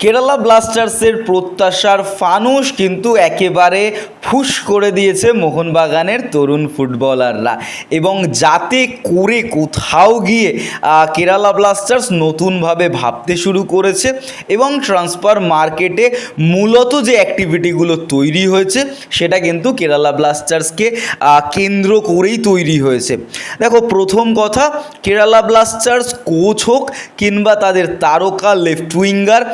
কেরালা ব্লাস্টার্সের প্রত্যাশার ফানুষ কিন্তু একেবারে ফুস করে দিয়েছে মোহনবাগানের তরুণ ফুটবলাররা। এবং যাতে করে কোথাও গিয়ে কেরালা ব্লাস্টার্স নতুনভাবে ভাবতে শুরু করেছে এবং ট্রান্সফার মার্কেটে মূলত যে অ্যাক্টিভিটিগুলো তৈরি হয়েছে, সেটা কিন্তু কেরালা ব্লাস্টার্সকে কেন্দ্র করেই তৈরি হয়েছে। দেখো, প্রথম কথা কেরালা ব্লাস্টার্স কোচ হোক কিংবা তাদের তারকা লেফট উইঙ্গার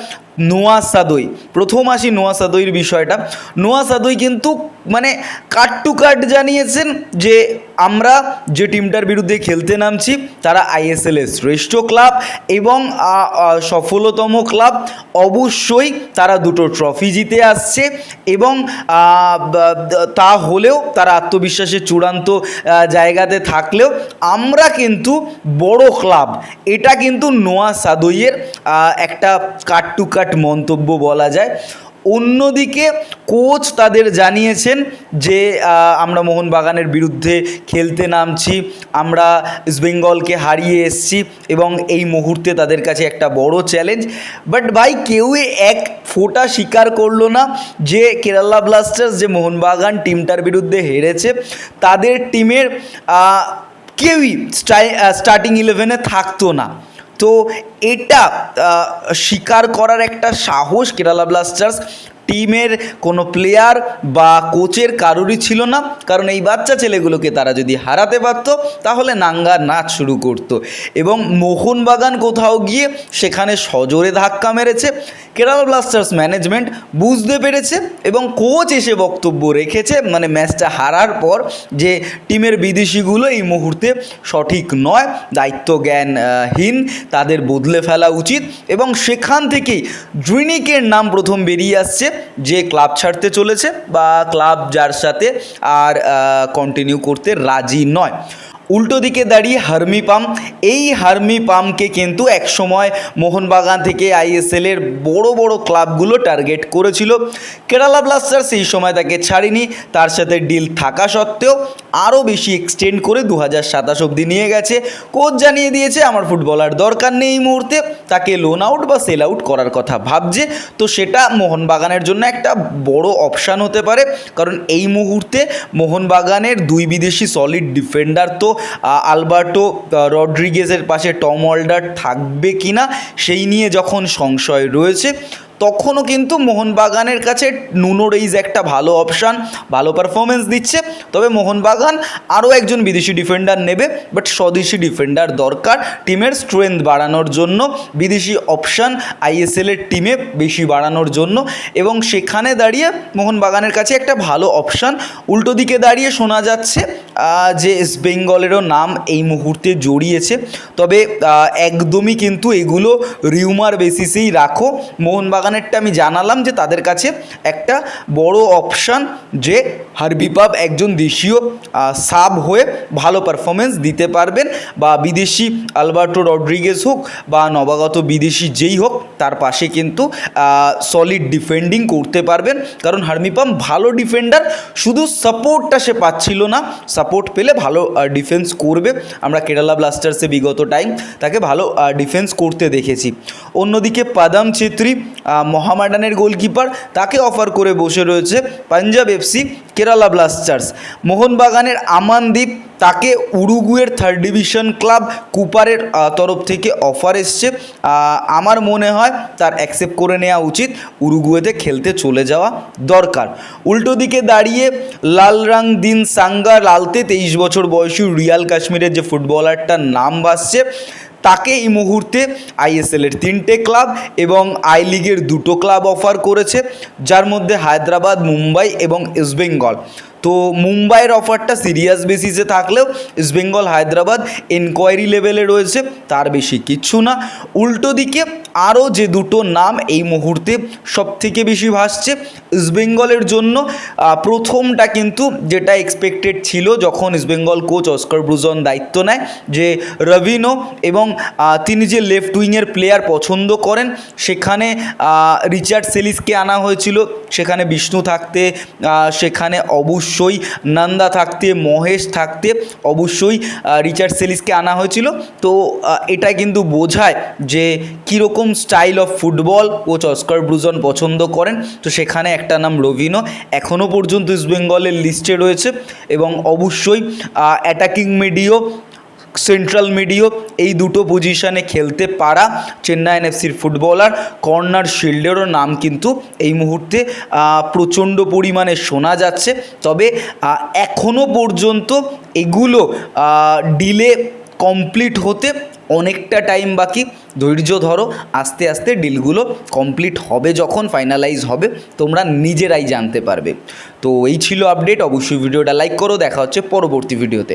নোয়া সাদই। প্রথম আসি নোয়া সাদইয়ের বিষয়টা। নোয়া সাদই কিন্তু মানে কাট টু কাট জানিয়েছেন যে আমরা যে টিমটার বিরুদ্ধে খেলতে নামছি, তারা আইএসএল এর শ্রেষ্ঠ ক্লাব এবং সফলতম ক্লাব, অবশ্যই তারা দুটো ট্রফি জিতে আসছে এবং তা হলেও তারা আত্মবিশ্বাসের চূড়ান্ত জায়গাতে থাকলেও আমরা কিন্তু বড় ক্লাব। এটা কিন্তু নোয়া সাদইয়ের একটা কাট টু কাট মন্তব্য বলা যায়। অন্যদিকে কোচ তাদের জানিয়েছেন যে আমরা মোহনবাগানের বিরুদ্ধে খেলতে নামছি, আমরা ইস্টবেঙ্গলকে হারিয়ে এসেছি এবং এই মুহূর্তে তাদের কাছে একটা বড় চ্যালেঞ্জ বাট ভাই, কেউই এক ফোঁটা স্বীকার করল না যে কেরালা ব্লাস্টার্স যে মোহনবাগান টিমটার বিরুদ্ধে হেরেছে, তাদের টিমের কেউই স্টার্টিং ইলেভেনে থাকতো না। তো এটা স্বীকার করার একটা সাহস কেরালা ব্লাস্টার্স টিমের কোনো প্লেয়ার বা কোচের কারোরই ছিল না। কারণ এই বাচ্চা ছেলেগুলোকে তারা যদি হারাতে পারত, তাহলে নাঙ্গা নাচ শুরু করত। এবং মোহনবাগান কোথাও গিয়ে সেখানে সজোরে ধাক্কা মেরেছে। কেরালা ব্লাস্টার্স ম্যানেজমেন্ট বুঝতে পেরেছে এবং কোচ এসে বক্তব্য রেখেছে মানে ম্যাচটা হারার পর যে টিমের বিদেশিগুলো এই মুহূর্তে সঠিক নয় দায়িত্ব জ্ঞানহীন তাদের বদলে ফেলা উচিত। এবং সেখান থেকেই ড্রিনিকের নাম প্রথম বেরিয়ে আসছে। যে ক্লাব ছাড়তে চলেছে বা ক্লাব যার সাথে আর কন্টিনিউ করতে রাজি নয়। উল্টো দিকে দাঁড়িয়ে হার্মি পাম। এই হার্মি পামকে কিন্তু একসময় মোহনবাগান থেকে আইএসএলের বড় বড় ক্লাবগুলো টার্গেট করেছিল। কেরালা ব্লাস্টার্স এই সময় তাকে ছাড়েনি। তার সাথে ডিল থাকা সত্ত্বেও আরও বেশি এক্সটেন্ড করে দু হাজার সাতাশ অব্দি নিয়ে গেছে। কোচ জানিয়ে দিয়েছে, আমার ফুটবলার দরকার নেই এই মুহূর্তে। তাকে লোন আউট বা সেল আউট করার কথা ভাবছে। তো সেটা মোহনবাগানের জন্য একটা বড় অপশান হতে পারে। কারণ এই মুহূর্তে মোহনবাগানের দুই বিদেশি সলিড ডিফেন্ডার তো আলবার্টো রড্রিগেজের পাশে টম অল্ডার থাকবে কিনা সেই নিয়ে যখন সংশয় রয়েছে তখনও কিন্তু মোহনবাগানের কাছে নুনো রেইজ একটা ভালো অপশান, ভালো পারফরমেন্স দিচ্ছে। তবে মোহনবাগান আরও একজন বিদেশি ডিফেন্ডার নেবে বাট স্বদেশি ডিফেন্ডার দরকার। টিমের স্ট্রেংথ বাড়ানোর জন্য, বিদেশি অপশান আইএসএলের টিমে বেশি বাড়ানোর জন্য। এবং সেখানে দাঁড়িয়ে মোহনবাগানের কাছে একটা ভালো অপশান উল্টো দিকে দাঁড়িয়ে শোনা যাচ্ছে যে ইস্ট বেঙ্গলেরও নাম এই মুহূর্তে জড়িয়েছে। তবে একদমই কিন্তু এগুলো রিউমার বেসিসেই রাখো। মোহনবাগানেরটা আমি জানালাম যে তাদের কাছে একটা বড় অপশান যে হারবিপাব একজন দেশীয় সাব হয়ে ভালো পারফরমেন্স দিতে পারবেন বা বিদেশি আলবার্টো রড্রিগেজ হোক বা নবাগত বিদেশি যেই হোক, তার পাশে কিন্তু সলিড ডিফেন্ডিং করতে পারবেন। কারণ হারমিপাম ভালো ডিফেন্ডার শুধু সাপোর্টটা সে পাচ্ছিল না। সাপোর্ট পেলে ভালো ডিফেন্স করবে। আমরা কেরালা ব্লাস্টার্সে বিগত টাইম তাকে ভালো ডিফেন্স করতে দেখেছি। অন্যদিকে পাদাম ছেত্রী মহামাডানের গোলকিপার তাকে অফার করে বসে রয়েছে পাঞ্জাব এফসি কেরালা ব্লাস্টার্স। মোহনবাগানের আমানদীপ তাকে উরুগুয়ের থার্ড ডিভিশন ক্লাব কুপারের তরফ থেকে অফার এসছে। আমার মনে হয় তার অ্যাকসেপ্ট করে নেওয়া উচিত। উরুগুয়েতে খেলতে চলে যাওয়া দরকার। উল্টো দিকে দাঁড়িয়ে লাল রাং দিন সাঙ্গা লালতে তেইশ বছর বয়সী রিয়াল কাশ্মীরের যে ফুটবলারটার নাম বাসছে তাকে এই মুহূর্তে আইএসএলের তিনটে ক্লাব এবং আই লিগের দুটো ক্লাব অফার করেছে, যার মধ্যে হায়দ্রাবাদ, মুম্বাই এবং ইস্টবেঙ্গল তো মুম্বাইয়ের অফারটা সিরিয়াস বেসিসে থাকলেও ইস্টবেঙ্গল হায়দ্রাবাদ এনকোয়ারি লেভেলে রয়েছে, তার বেশি কিচ্ছু না। উল্টো দিকে আরও যে দুটো নাম এই মুহূর্তে সব থেকে বেশি ভাসছে ইস্টবেঙ্গলের জন্য প্রথমটা কিন্তু যেটা এক্সপেক্টেড ছিল যখন ইস্টবেঙ্গল কোচ অস্কার ব্রুজন দায়িত্ব নেয়, যে রবিনো এবং তিনি যে লেফট উইংয়ের প্লেয়ার পছন্দ করেন, সেখানে রিচার্ড সেলিসকে আনা হয়েছিল, সেখানে বিষ্ণু থাকতে সেখানে অবশ্যই অবশ্যই নন্দা থাকতে, মহেশ থাকতে, অবশ্যই রিচার্ড সেলিসকে আনা হয়েছিল। তো এটা কিন্তু বোঝায় যে কীরকম style of football coach Oscar Bruzon পছন্দ করেন। তো সেখানে একটা নাম রবিনো এখনও পর্যন্ত ইস্টবেঙ্গলের লিস্টে রয়েছে এবং অবশ্যই অ্যাটাকিং মিডিও সেন্ট্রাল মিডিও এই দুটো পজিশনে খেলতে পারা চেন্নাই এনএফসির ফুটবলার কর্নার শিল্ডেরও নাম কিন্তু এই মুহূর্তে প্রচণ্ড পরিমাণে শোনা যাচ্ছে। তবে এখনও পর্যন্ত এগুলো ডিলে কমপ্লিট হতে অনেকটা টাইম বাকি। ধৈর্য ধরো, আস্তে আস্তে ডিলগুলো কমপ্লিট হবে যখন ফাইনালাইজ হবে, তোমরা নিজেরাই জানতে পারবে। তো এই ছিল আপডেট অবশ্যই ভিডিওটা লাইক করো, দেখা হচ্ছে পরবর্তী ভিডিওতে